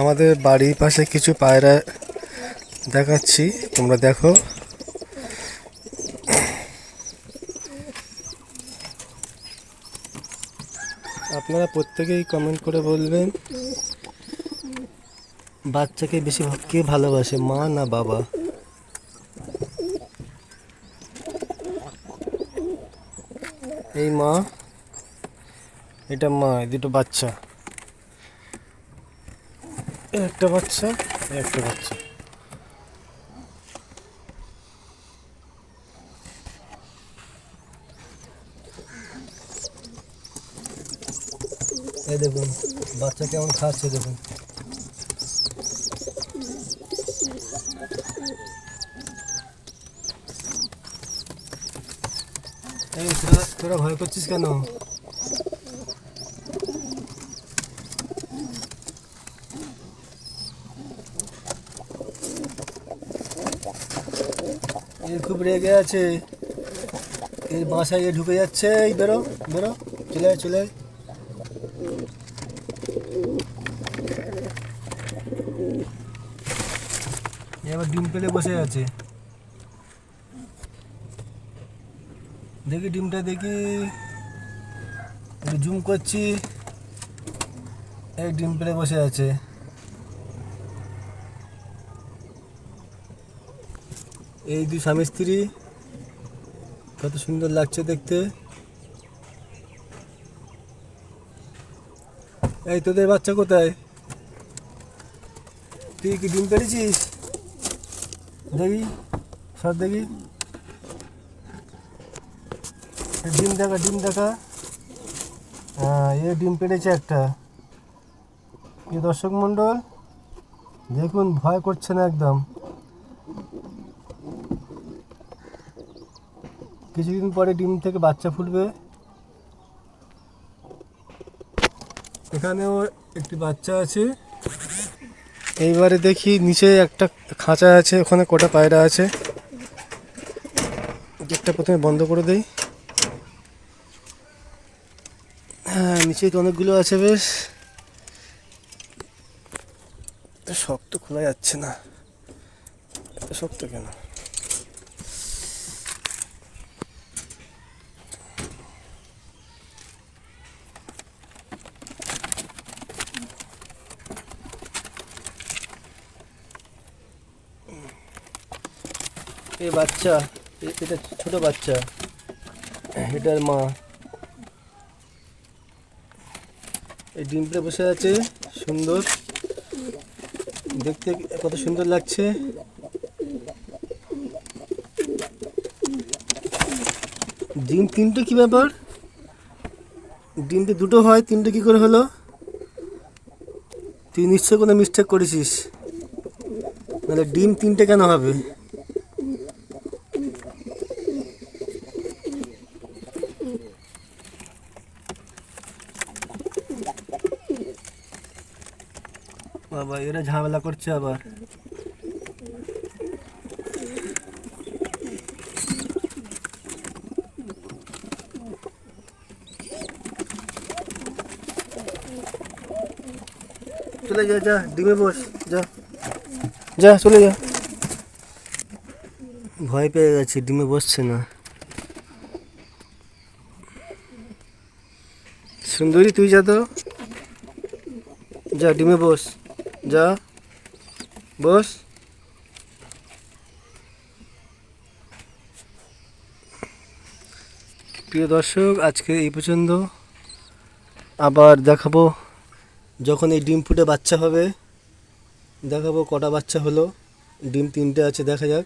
আমাদের বাড়ির পাশে কিছু পায়রা দেখাচ্ছি, তোমরা দেখো। আপনারা প্রত্যেকেই কমেন্ট করে বলবেন, বাচ্চাকে বেশি কে ভালোবাসে, মা না বাবা? এই মা, এটা মা দুটো বাচ্চা। একটা বাচ্চা একটা বাচ্চা। এই দেখুন বাচ্চা কেমন খাচ্ছে দেখুন। তোরা ভয় করছিস কেন? খুব রেগে আছে। এই বাসায় এ ঢুকে যাচ্ছে। এই বেরো বেরো। চলে চলে আয়। এ আবার ডিম পেলে বসে আছে। দেখি ডিমটা, দেখি। জুম করছি। এই ডিম পেলে বসে আছে। এই দুই স্বামী স্ত্রী কত সুন্দর লাগছে দেখতে। এই তোদের বাচ্চা কোথায়? তুই কি ডিম পেরেছিস দেখি সব দেখি। ডিম দেখা ডিম দেখা। হ্যাঁ এ ডিম পেড়েছে একটা। কি দর্শক মণ্ডল, দেখুন, ভয় করছে না একদম। কিছুদিন পরে ডিম থেকে বাচ্চা ফুটবে। এখানেও একটি বাচ্চা আছে। এইবারে দেখি নিচে একটা খাঁচা আছে, ওখানে কটা পায়রা আছে। গেটটা প্রথমে বন্ধ করে দেই। হ্যাঁ নিচে তো অনেকগুলো আছে বেশ। শক্ত খোলা যাচ্ছে না। এত শক্ত কেন? এই বাচ্চা এটা ছোট বাচ্চা। এটার মা। এই ডিমটা বসে আছে, সুন্দর। দেখতে কত সুন্দর লাগছে। ডিম তিনটে কি ব্যাপার? ডিমটা দুটো হয়, তিনটে কি করে হলো? তুই নিশ্চয় কোনো মিস্টেক করেছিস। নাহলে ডিম তিনটে কেন হবে? বাবা, এরা ঝামেলা করছে আবার। চলে যা যা ডিমে বস যা। যা চলে যা। ভয় পেয়ে গেছে ডিমে বসছে না। সুন্দরী তুই যা তো। যা ডিমে বস যা। বস। প্রিয় দর্শক আজকে এই পর্যন্ত। আবার দেখাবো। যখন এই ডিম ফুটে বাচ্চা হবে, দেখাবো কটা বাচ্চা হলো। ডিম তিনটে আছে, দেখা যাক।